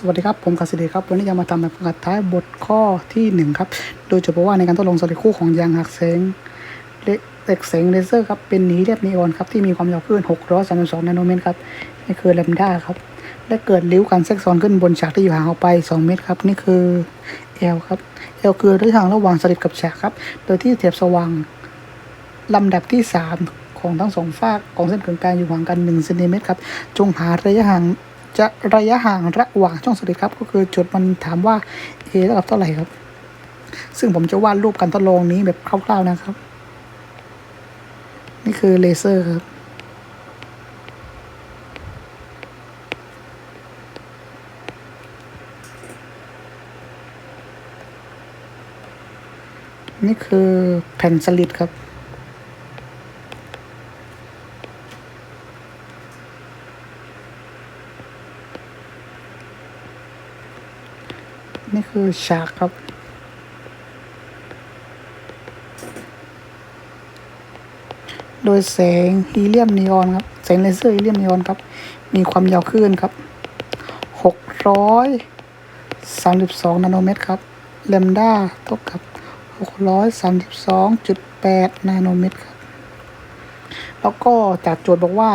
สวัสดีครับ ผมกสิเดครับ วันนี้จะมาทำแบบกหัดท้ายบทข้อที่หนึ่งครับ โดยเฉพาะว่าในการทดลองสลิคู่ของยางหักแสงเล็กแสงเลเซอร์ครับเป็นหนีเรียบนีออนครับที่มีความยาวคลื่น632นาโนเมตรครับนี่คือแลมด้าครับและเกิดริ้วการแทรกซ้อนขึ้นบนฉากที่อยู่ห่างออกไป 2 เมตรครับนี่คือ L ครับ L คือระยะห่างระหว่างสลิดกับฉากครับโดยที่เทียบสว่างลำดับที่ 3 ของทั้งสองฝากของเส้นกึ่งกลางอยู่ห่างกัน1เซนติเมตรครับจงหาระยะห่าง จะระยะห่างระหว่างช่องสลิดครับ ก็คือจุดมันถามว่า a เท่ากับเท่าไหร่ครับ ซึ่งผมจะวาดรูปการทดลองนี้แบบคร่าวๆนะครับ นี่คือเลเซอร์ครับนี่คือแผ่นสลิดครับ ฉากครับ โดยแสงฮีเลียมนีออนครับ แสงเลเซอร์ฮีเลียมนีออนครับ มีความยาวคลื่นครับ632นาโนเมตรครับแลมด้าเท่ากับ632.8นาโนเมตรครับ แล้วก็จากโจทย์บอกว่า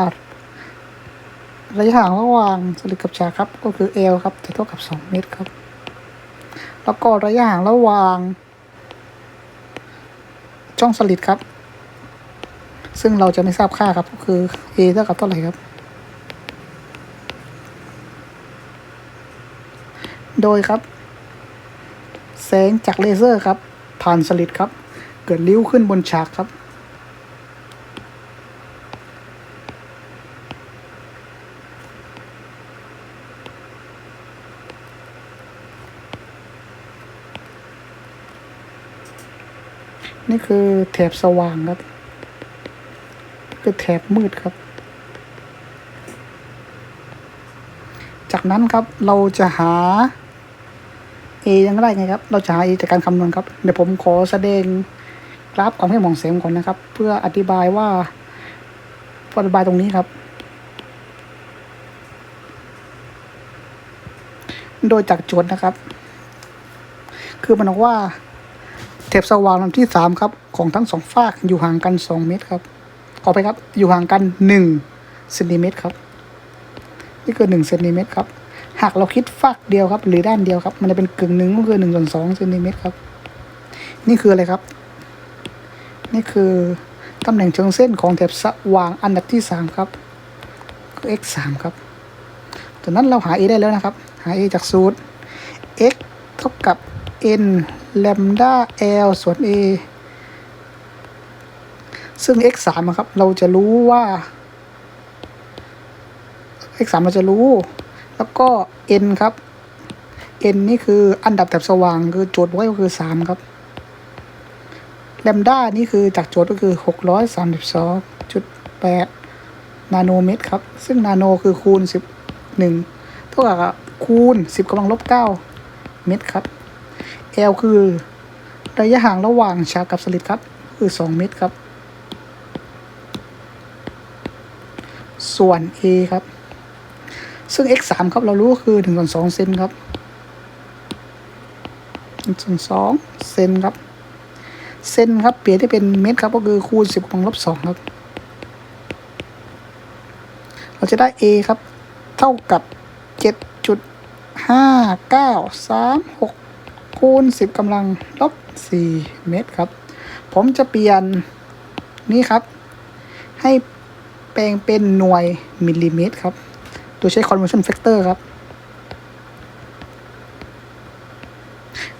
ระยะห่างระหว่างสลิดกับฉากครับ ก็คือ L ครับจะเท่ากับ 2 เมตรครับ แล้วก็ระยะห่างระหว่าง ช่องสลิดครับ ซึ่งเราจะไม่ทราบค่าครับก็คือ a เท่ากับเท่าไหร่ครับ โดยครับ แสงจากเลเซอร์ครับ ผ่านสลิดครับ เกิดริ้วขึ้นบนฉากครับ นี่คือแถบสว่างครับ คือแถบมืดครับ จากนั้นครับเราจะหา A ยังได้ไงครับ เราจะหา A จากการคำนวณครับ เดี๋ยวผมขอแสดงกราฟความเข้มองแสงก่อนนะครับ เพื่ออธิบายว่าอธิบายตรงนี้ครับ โดยจากโจทย์นะครับ คือมันบอกว่า แถบสว่างลำที่สามครับ ของทั้งสองฝากอยู่ห่างกันสองเมตรครับขอไปครับ อยู่ห่างกันหนึ่งเซนติเมตรครับนี่คือหนึ่งเซนติเมตรครับ หากเราคิดฝากเดียวครับ หรือด้านเดียวครับ มันจะเป็นกึ่งหนึ่งก็คือหนึ่งส่วนสองเซนติเมตรครับ นี่คืออะไรครับ นี่คือตำแหน่งเชิงเส้นของแถบสว่างอันดับที่สามครับคือ x สามครับจากนั้นเราหา a ได้แล้วนะครับ หา a จากสูตร x เท่ากับ n lambda l ส่วน a ซึ่ง x สามครับ เราจะรู้ว่า x สามเราจะรู้ แล้วก็ n ครับ n นี่คืออันดับแถบสว่างคือโจทย์ไว้ก็คือสามครับแลมด้านี่คือจากโจทย์ก็คือ 632.8 นาโนเมตรครับ ซึ่งนาโนคือคูณ 11เท่ากับคูณ 10กำลังลบ9เมตรครับ L คือระยะห่างระหว่างฉากกับสลิดครับ คือ 2 เมตรครับ ส่วน A ครับ ซึ่ง x 3ครับ เรารู้ก็คือ1ส่วน2เซนครับ1ส่วน2เซนครับ เซนครับ เปลี่ยนที่เป็นเมตรครับ ก็คือคูณ 10กำลังลบ2ครับ เราจะได้ A ครับ เท่ากับ 7.5936 คูณ 10กำลังลบ4เมตรครับ ผมจะเปลี่ยนนี่ครับ ให้แปลงเป็นหน่วยมิลลิเมตรครับโดยใช้ conversion factor ครับ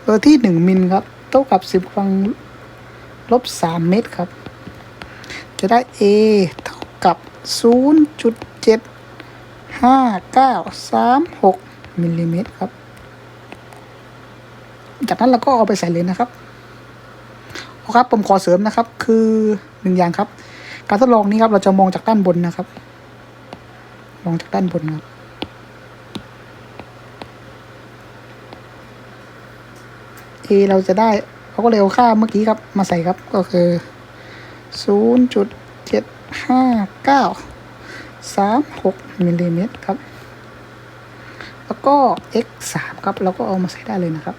โดยที่ 1 มิลครับเท่ากับ 10กำลังลบ 3 เมตรครับ จะได้ A เท่ากับ 0.75936มิลลิเมตรครับ จากนั้นเราก็เอาไปใส่เลยนะครับเอาครับผมขอเสริมนะครับ คือหนึ่งอย่างครับ การทดลองนี้ครับ เราจะมองจากด้านบนนะครับ มองจากด้านบนครับ A เราจะได้เราก็เลยเอาค่าเมื่อกี้ครับ มาใส่ครับก็คือ0.75936มิลลิเมตรครับ แล้วก็ x 3ครับ เราก็เอามาใส่ได้เลยนะครับ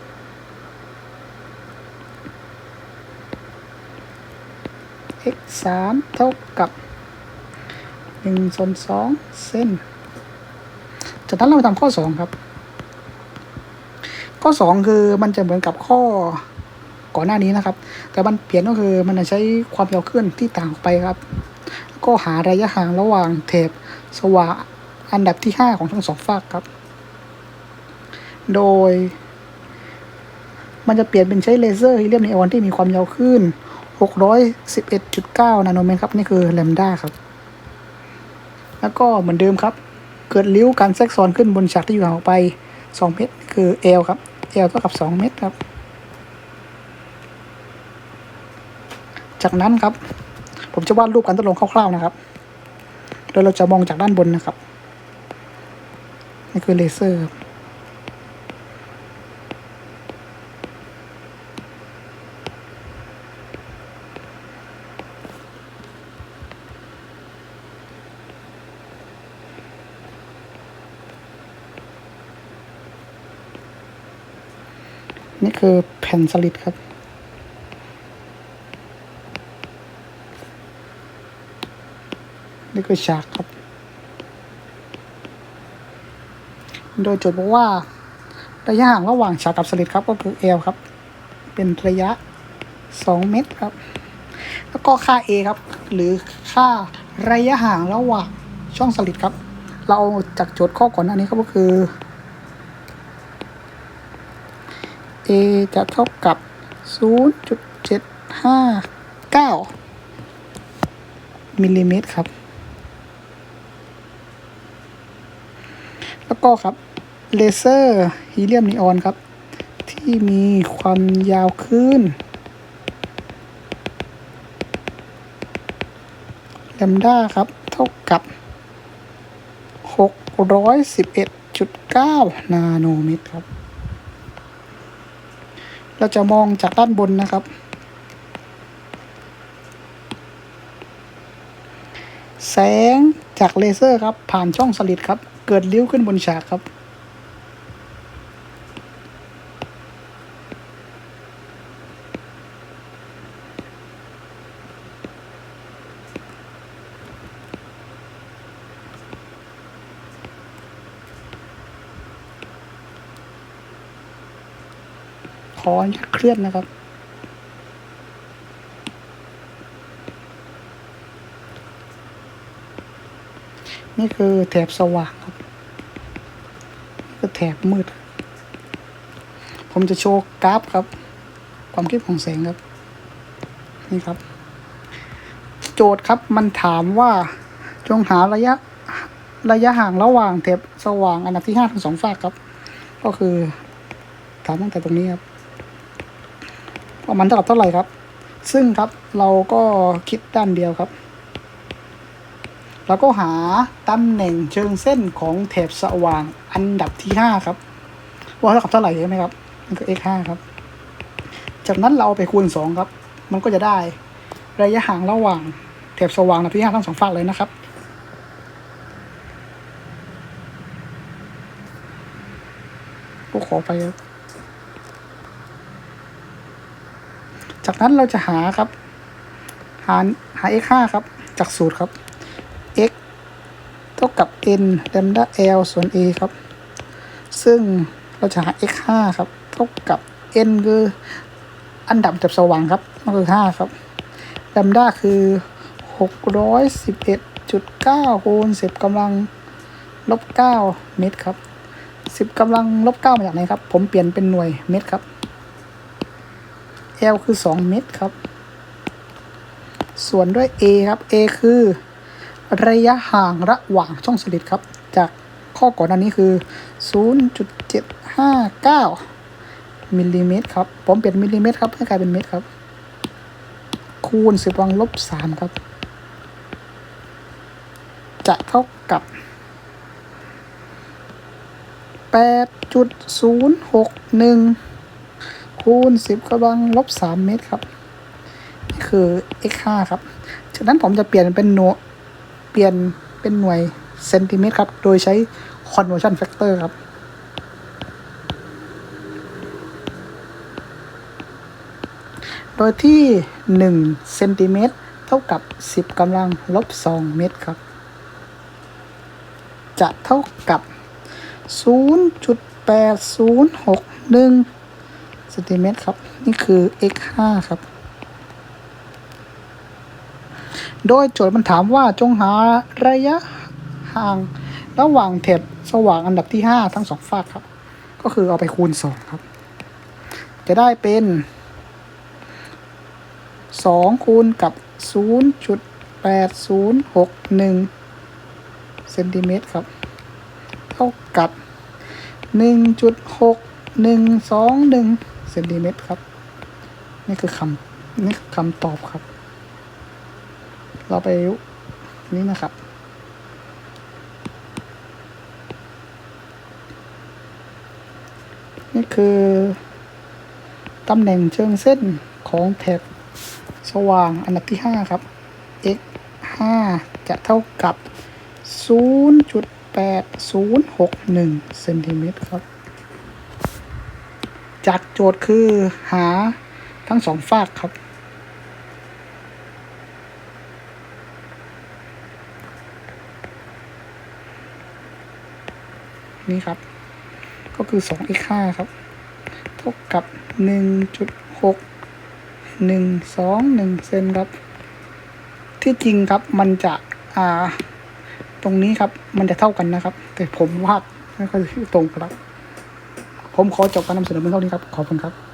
x 3 เท่ากับ1ส่วน2เส้น จากนั้นเรามาทำข้อ 2 ครับ ข้อ 2 คือมันจะเหมือนกับข้อก่อนหน้านี้นะครับ แต่มันเปลี่ยนก็คือมันจะใช้ความยาวคลื่นที่ต่างออกไปครับ แล้วก็หาระยะห่างระหว่างเทปสว่างอันดับที่ 5 ของทั้งสองฝากครับ โดย มันจะเปลี่ยนเป็นใช้เลเซอร์ฮีเลียมในีออนที่มีความยาวคลื่น 611.9 นาโนเมตรครับ นี่คือแลมด้าครับ แล้วก็เหมือนเดิมครับ เกิดริ้วการแทรกซ้อนขึ้นบนฉากที่อยู่ห่างออกไป 2 เมตร คือ L ครับ L เท่ากับ 2 เมตรครับ จากนั้นครับ ผมจะวาดรูปการทดลองคร่าวๆนะครับ โดยเราจะมองจากด้านบนนะครับ นี่คือเลเซอร์ครับ นี่คือแผ่นสลิดครับ นี่คือฉากครับ โดยโจทย์บอกว่า ระยะห่างระหว่างฉากกับสลิดครับก็คือ L ครับ เป็นระยะ 2 เมตรครับ แล้วก็ค่า A ครับ หรือค่าระยะห่างระหว่างช่องสลิดครับ เราจากโจทย์ข้อก่อนหน้านี้ครับก็คือ A จะเท่ากับ 0.759 มิลลิเมตรครับ แล้วก็ครับ เลเซอร์ฮีเลียมนีออนครับ ที่มีความยาวคลื่นแลมด้าครับ เท่ากับ 611.9 นาโนเมตรครับ เราจะมองจากด้านบนนะครับ แสงจากเลเซอร์ครับ ผ่านช่องสลิดครับ เกิดริ้วขึ้นบนฉากครับ ออนุญาตเคลื่อนนะครับ นี่คือแถบสว่างครับนี่คือแถบมืด ผมจะโชว์กราฟครับ ความคิดของแสงครับ นี่ครับ โจทย์ครับมันถามว่าจงหาระยะระยะห่างระหว่างแถบสว่างอันดับที่ห้าทั้งสองฝากครับ ก็คือถามตั้งแต่ตรงนี้ครับ ว่ามันเท่ากับเท่าไหร่ครับ ซึ่งครับเราก็คิดด้านเดียวครับเราก็หาตำแหน่งเชิงเส้นของแถบสว่างอันดับที่ห้าครับ ว่าเท่ากับเท่าไหร่ใช่ไหมครับมันก็ x ห้าครับ จากนั้นเราไปคูณสองครับ มันก็จะได้ระยะห่างระหว่างแถบสว่างอันดับที่ห้าทั้งสองฝั่งเลยนะครับก็ขอไปครับ จากนั้นเราจะหาครับ หาหา x 5ครับ จากสูตรครับ x เท่ากับ n lambda l ส่วน a ครับ ซึ่งเราจะหา x 5ครับ เท่ากับ n คืออันดับจับสว่างครับก็คือ 5 ครับ lambda คือ 611.9คูณ10กำลังลบ9เมตรครับ 10กำลังลบ9มาจากไหนครับ ผมเปลี่ยนเป็นหน่วยเมตรครับ L คือ 2 เมตรครับ ส่วนด้วย A ครับ A คือ ระยะห่างระหว่างช่องสลิดครับ จากข้อก่อนอันนี้คือ 0.759 มิลลิเมตรครับ ผมเปลี่ยนมิลลิเมตรครับให้กลายเป็นเมตรครับ คูณ10กำลังลบ3ครับ จะเท่ากับ 8.061 คูณ10กำลังลบ3เมตรครับ นี่คือ x 5ครับจากนั้นผมจะเปลี่ยนเป็นหน่วยเปลี่ยนเป็นหน่วยเซนติเมตรครับ โดยใช้ conversion factor ครับโดยที่1เซนติเมตรเท่ากับ 10กำลังลบ 2 เมตรครับ จะเท่ากับ 0.8061 ซนติเมตรครับ นี่คือ x 5ครับ โดยโจทย์มันถามว่าจงหาระยะห่างระหว่างแถบสว่างอันดับที่ 5 ทั้งสองฝากครับ ก็คือเอาไปคูณ 2 ครับ จะได้เป็น 2 คูณกับ 0.8061เซนติเมตรครับ เท่ากับ 1.6121 ซนติเมตรครับ นี่คือคำนี่คือคำตอบครับ เราไปนี่นะครับนี่คือตำแหน่งเชิงเส้นของแถบสว่างอันดับที่ 5 ครับ x 5จะเท่ากับ 0.8061เซนติเมตรครับ จากโจทย์คือหาทั้งสองฝากครับ นี่ครับ ก็คือ 2x 5ครับ เท่ากับ 1.6121 เซนครับ ที่จริงครับมันจะอ่าตรงนี้ครับมันจะเท่ากันนะครับ แต่ผมวาดไม่ค่อยตรงครับ ผมขอจบการนำเสนอเพียงเท่านี้ครับ ขอบคุณครับ